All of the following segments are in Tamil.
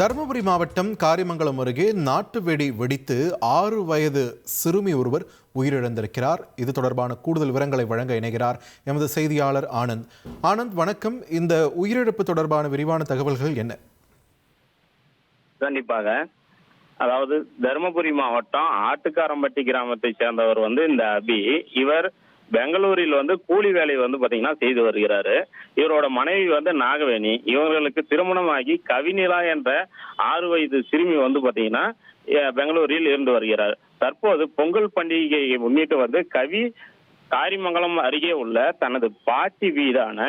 தருமபுரி மாவட்டம் காரிமங்கலம் அருகே நாட்டு வெடி வெடித்து ஆறு வயது சிறுமி ஒருவர் உயிரிழந்திருக்கிறார். இது தொடர்பான கூடுதல் விவரங்களை வழங்க இணைகிறார் எமது செய்தியாளர் ஆனந்த். ஆனந்த் வணக்கம். இந்த உயிரிழப்பு தொடர்பான விரிவான தகவல்கள் என்ன? கண்டிப்பாக. அதாவது தருமபுரி மாவட்டம் ஆட்டுக்காரம்பட்டி கிராமத்தை சேர்ந்தவர் வந்து இந்த அபி. இவர் பெங்களூரில் வந்து கூலி வேலை வந்து பாத்தீங்கன்னா செய்து வருகிறாரு. இவரோட மனைவி வந்து நாகவேணி. இவர்களுக்கு திருமணமாகி கவிநிலா என்ற ஆறு வயது சிறுமி வந்து பாத்தீங்கன்னா பெங்களூரில் இருந்து வருகிறார். தற்போது பொங்கல் பண்டிகையை முன்னிட்டு வந்து கவி காரிமங்கலம் அருகே உள்ள தனது பாட்டி வீடான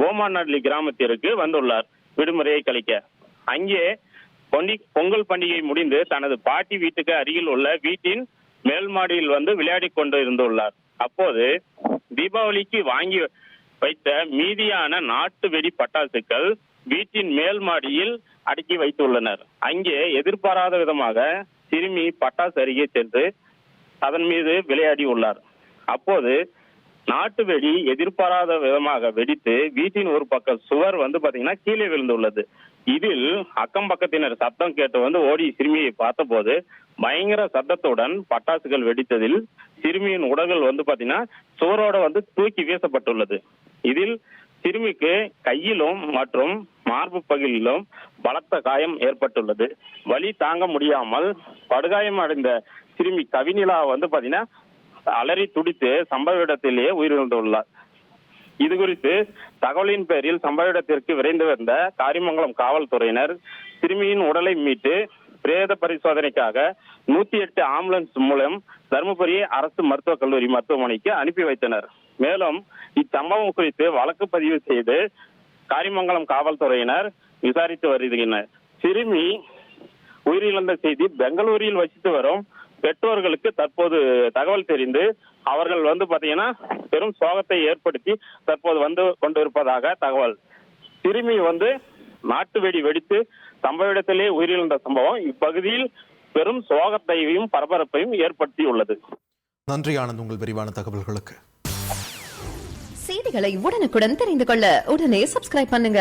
போமாநாட்லி கிராமத்திற்கு வந்துள்ளார். விடுமுறையை கழிக்க. அங்கே பொங்கல் பண்டிகை முடிந்து தனது பாட்டி வீட்டுக்கு அருகில் உள்ள வீட்டின் மேல் மாடியில் வந்து விளையாடி கொண்டு இருந்துள்ளார். அப்போது தீபாவளிக்கு வாங்கி வைத்த மீதியான நாட்டு வெடி பட்டாசுகள் வீட்டின் மேல் மாடியில் அடுக்கி வைத்துள்ளனர். அங்கே எதிர்பாராத விதமாக சிறுமி பட்டாசு அருகே சென்று அதன் மீது விளையாடி உள்ளார் அப்போது நாட்டு வெடி எதிர்பாராத விதமாக வெடித்து வீட்டின் ஒரு பக்க சுவர் வந்து பாத்தீங்கன்னா கீழே விழுந்துள்ளது. இதில் அக்கம் பக்கத்தினர் சத்தம் கேட்டு வந்து ஓடி சிறுமியை பார்த்தபோது பயங்கர சத்தத்துடன் பட்டாசுகள் வெடித்ததில் சிறுமியின் உடல்கள் வந்து பாத்தீங்கன்னா சுவரோட வந்து தூக்கி வீசப்பட்டுள்ளது. இதில் சிறுமிக்கு கையிலும் மற்றும் மார்பு பகுதியிலும் பலத்த காயம் ஏற்பட்டுள்ளது. வலி தாங்க முடியாமல் படுகாயம் அடைந்த சிறுமி கவினிலா வந்து பாத்தீங்கன்னா அலறி துடித்து சம்பவ இடத்திலேயே உயிரிழந்துள்ளார். இது குறித்து தகவலின் பேரில் சம்பவ இடத்திற்கு விரைந்து வந்த காரிமங்கலம் காவல்துறையினர் சிறுமியின் உடலை மீட்டு பிரேத பரிசோதனைக்காக நூத்தி எட்டு ஆம்புலன்ஸ் மூலம் தருமபுரி அரசு மருத்துவக் கல்லூரி மருத்துவமனைக்கு அனுப்பி வைத்தனர். மேலும் இச்சம்பவம் குறித்து வழக்கு பதிவு செய்து காரிமங்கலம் காவல்துறையினர் விசாரித்து வருகின்றனர். சிறுமி உயிரிழந்த செய்தி பெங்களூரில் வசித்து வரும் பெற்றோர்களுக்கு தற்போது தகவல் தெரிந்து அவர்கள் வந்து பாத்தீங்கன்னா பெரும் சோகத்தை ஏற்படுத்தி தற்போது வந்து கொண்டிருப்பதாக தகவல். சிறுமி வந்து நாட்டு வெடி வெடித்து சம்பவ இடத்திலே உயிரிழந்த சம்பவம் இப்பகுதியில் பெரும் சோகத்தையும் பரபரப்பையும் ஏற்படுத்தியுள்ளது. நன்றி ஆனந்த் உங்கள் விரிவான தகவல்களுக்கு. செய்திகளை உடனுக்குடன் தெரிந்து கொள்ள உடனே சப்ஸ்கிரைப் பண்ணுங்க.